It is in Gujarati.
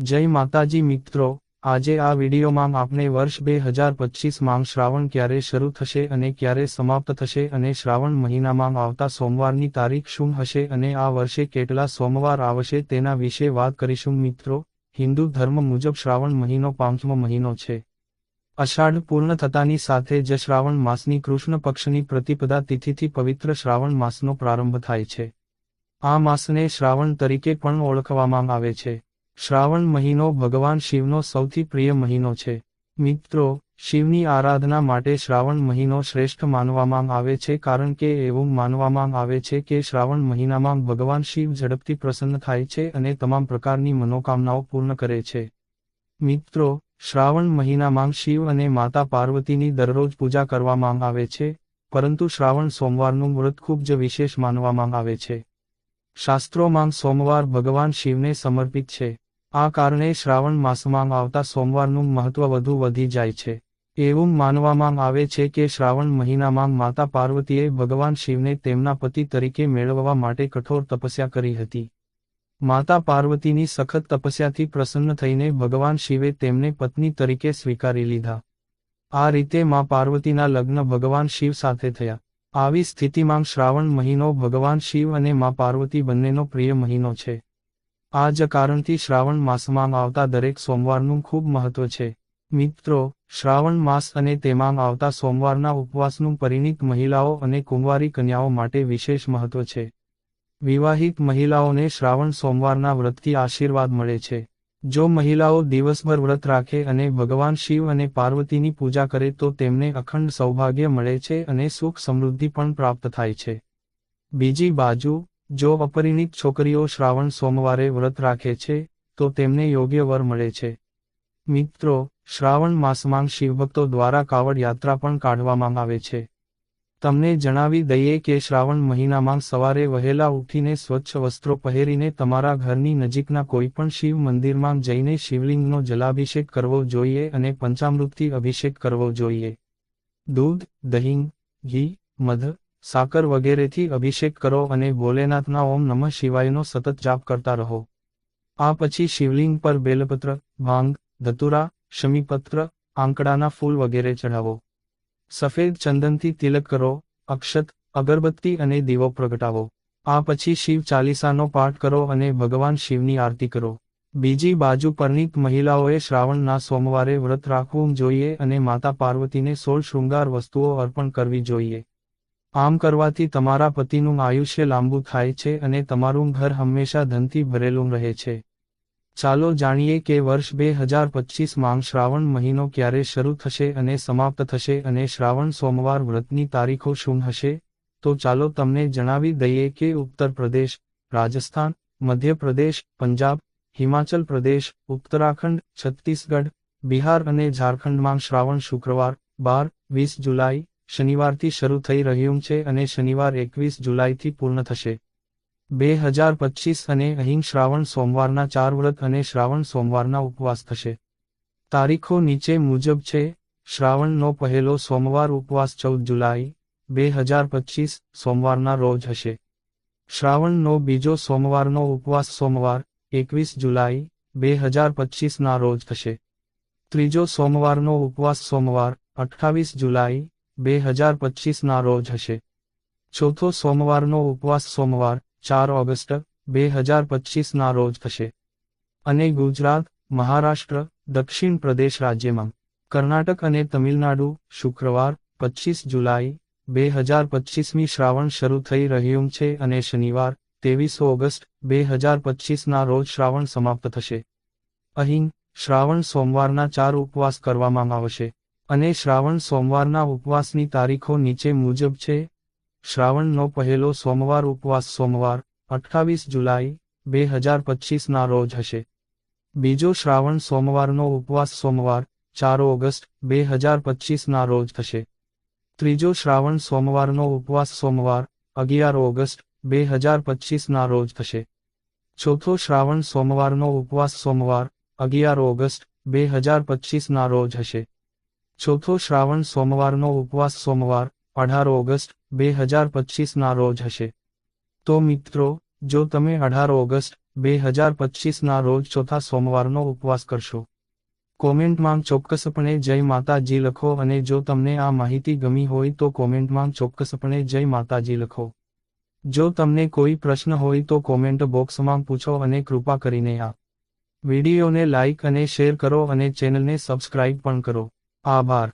જય માતાજી મિત્રો, આજે આ વિડીયોમાં આપણે વર્ષ બે હજાર પચીસમાં શ્રાવણ ક્યારે શરૂ થશે અને ક્યારે સમાપ્ત થશે અને શ્રાવણ મહિનામાં આવતા સોમવારની તારીખ શું હશે અને આ વર્ષે કેટલા સોમવાર આવશે તેના વિશે વાત કરીશું મિત્રો. હિન્દુ ધર્મ મુજબ શ્રાવણ મહિનો પાંચમો મહિનો છે. અષાઢ પૂર્ણ થતાની સાથે જ શ્રાવણ માસની કૃષ્ણ પક્ષની પ્રતિપદા તિથિથી પવિત્ર શ્રાવણ માસનો પ્રારંભ થાય છે. આ માસને શ્રાવણ તરીકે પણ ઓળખવામાં આવે છે. શ્રાવણ મહિનો ભગવાન શિવનો સૌથી પ્રિય મહિનો છે. મિત્રો, શિવની આરાધના માટે શ્રાવણ મહિનો શ્રેષ્ઠ માનવામાં આવે છે કારણ કે એવું માનવામાં આવે છે કે શ્રાવણ મહિનામાં ભગવાન શિવ ઝડપથી પ્રસન્ન થાય છે અને તમામ પ્રકારની મનોકામનાઓ પૂર્ણ કરે છે. મિત્રો, શ્રાવણ મહિનામાં શિવ અને માતા પાર્વતીની દરરોજ પૂજા કરવામાં આવે છે, પરંતુ શ્રાવણ સોમવારનું વ્રત ખૂબ જ વિશેષ માનવામાં આવે છે. શાસ્ત્રોમાં સોમવાર ભગવાન શિવને સમર્પિત છે. આ કારણે શ્રાવણ માસમાં આવતા સોમવારનું મહત્વ વધુ વધી જાય છે. એવું માનવામાં આવે છે કે શ્રાવણ મહિનામાં માતા પાર્વતીએ ભગવાન શિવને તેમના પતિ તરીકે મેળવવા માટે કઠોર તપસ્યા કરી હતી. માતા પાર્વતીની સખત તપસ્યાથી પ્રસન્ન થઈને ભગવાન શિવે તેમને પત્ની તરીકે સ્વીકારી લીધા. આ રીતે માં પાર્વતીના લગ્ન ભગવાન શિવ સાથે થયા. આવી સ્થિતિમાં શ્રાવણ મહિનો ભગવાન શિવ અને મા પાર્વતી બંનેનો પ્રિય મહિનો છે. આ જ કારણથી શ્રાવણ માસમાં આવતા દરેક સોમવારનું ખૂબ મહત્વ છે. મિત્રો, શ્રાવણ માસ અને તેમાં આવતા સોમવારના ઉપવાસનું પરિણીત મહિલાઓ અને કુંવારી કન્યાઓ માટે વિશેષ મહત્વ છે. વિવાહિત મહિલાઓને શ્રાવણ સોમવારના વ્રતથી આશીર્વાદ મળે છે. જો મહિલાઓ દિવસભર વ્રત રાખે અને ભગવાન શિવ અને પાર્વતીની પૂજા કરે તો તેમને અખંડ સૌભાગ્ય મળે છે અને સુખ સમૃદ્ધિ પણ પ્રાપ્ત થાય છે. બીજી બાજુ જો અપરિણીત છોકરીઓ શ્રાવણ સોમવારે વ્રત રાખે છે, તો તેમને યોગ્ય વર મળે છે. મિત્રો, શ્રાવણ માસમાં શિવભક્તો દ્વારા કાવડ યાત્રા પણ કાઢવામાં આવે છે. તમને જણાવી દઈએ કે શ્રાવણ મહિનામાં સવારે વહેલા ઉઠીને સ્વચ્છ વસ્ત્રો પહેરીને તમારા ઘરની નજીકના કોઈપણ શિવ મંદિરમાં જઈને શિવલિંગનો જલાભિષેક કરવો જોઈએ અને પંચામૃતથી અભિષેક કરવો જોઈએ. દૂધ, દહીં, ઘી, મધ સાકર વગેરેથી અભિષેક કરો અને ભોલેનાથના ઓમ નમઃ શિવાયનો સતત જાપ કરતા રહો. આ પછી શિવલિંગ પર બેલપત્ર ભાંગ ધતુરા, શમીપત્ર, આંકડાના ફૂલ વગેરે ચઢાવો. સફેદ ચંદનથી તિલક કરો, અક્ષત, અગરબત્તી અને દીવો પ્રગટાવો. આ પછી શિવ ચાલીસાનો પાઠ કરો અને ભગવાન શિવની આરતી કરો. બીજી બાજુ પરનીત મહિલાઓએ શ્રાવણના સોમવારે વ્રત રાખવું જોઈએ અને માતા પાર્વતીને સોળ શૃંગાર વસ્તુઓ અર્પણ કરવી જોઈએ. આમ કરવાથી તમારા પતિનું આયુષ્ય લાંબુ થાય છે અને તમારું ઘર હંમેશા ધનથી ભરેલું રહે છે. ચાલો જાણીએ કે વર્ષ બે હજાર પચીસમાં શ્રાવણ મહિનો ક્યારે શરૂ થશે અને સમાપ્ત થશે અને શ્રાવણ સોમવાર વ્રતની તારીખો શું હશે? તો ચાલો તમને જણાવી દઈએ કે ઉત્તર પ્રદેશ, રાજસ્થાન, મધ્યપ્રદેશ, પંજાબ, હિમાચલ પ્રદેશ, ઉત્તરાખંડ, છત્તીસગઢ, બિહાર અને ઝારખંડમાં શ્રાવણ શુક્રવાર, બાર, વીસ જુલાઈ શનિવારથી શરૂ થઈ રહ્યું છે અને શનિવાર એકવીસ જુલાઈથી પૂર્ણ થશે. બે હજાર પચીસ અને અહીં શ્રાવણ સોમવારના ચાર વ્રત અને શ્રાવણ સોમવારના ઉપવાસ થશે. તારીખો નીચે મુજબ છે. શ્રાવણનો પહેલો સોમવાર ઉપવાસ ચૌદ જુલાઈ, બે હજાર પચીસ સોમવારના રોજ હશે. શ્રાવણનો બીજો સોમવારનો ઉપવાસ સોમવાર, એકવીસ જુલાઈ, બે હજાર પચીસના રોજ થશે. ત્રીજો સોમવારનો ઉપવાસ સોમવાર, અઠ્ઠાવીસ જુલાઈ બે હજાર પચીસના રોજ હશે. ચોથો સોમવારનો ઉપવાસ સોમવાર, ચાર ઓગસ્ટ, બે હજાર પચીસના રોજ થશે. અને ગુજરાત, મહારાષ્ટ્ર, દક્ષિણ પ્રદેશ રાજ્યમાં કર્ણાટક અને તમિલનાડુ શુક્રવાર, પચીસ જુલાઈ, બે હજાર પચીસમી શ્રાવણ શરૂ થઈ રહ્યું છે અને શનિવાર, ત્રેવીસ ઓગસ્ટ, બે હજાર પચીસના રોજ શ્રાવણ સમાપ્ત થશે. અહીં શ્રાવણ સોમવારના ચાર ઉપવાસ કરવામાં આવશે. અને શ્રાવણ સોમવારના ઉપવાસની તારીખો નીચે મુજબ છે. શ્રાવણનો પહેલો સોમવાર ઉપવાસ સોમવાર, અઠ્ઠાવીસ જુલાઈ, બે હજાર પચીસના રોજ હશે. બીજો શ્રાવણ સોમવારનો ઉપવાસ સોમવાર, ચાર ઓગસ્ટ, બે હજાર પચીસના રોજ થશે. ત્રીજો શ્રાવણ સોમવારનો ઉપવાસ સોમવાર, અગિયાર ઓગસ્ટ, બે હજાર પચીસના રોજ થશે. ચોથો શ્રાવણ સોમવારનો ઉપવાસ સોમવાર, અગિયાર ઓગસ્ટ, બે હજાર પચીસના રોજ હશે. ચોથો શ્રાવણ સોમવારનો ઉપવાસ સોમવાર, અઢાર ઓગસ્ટ, બે હજાર પચીસના રોજ હશે. તો મિત્રો, જો તમે અઢાર ઓગસ્ટ, બે હજાર પચીસના રોજ ચોથા સોમવારનો ઉપવાસ કરશો, કોમેન્ટમાં ચોક્કસપણે જય માતાજી લખો અને જો તમને આ માહિતી ગમી હોય તો કોમેન્ટમાં ચોક્કસપણે જય માતાજી લખો. જો તમને કોઈ પ્રશ્ન હોય તો કોમેન્ટ બોક્સમાં પૂછો અને કૃપા કરીને આ વિડીયોને લાઇક અને શેર કરો અને ચેનલને સબસ્ક્રાઇબ પણ કરો. આભાર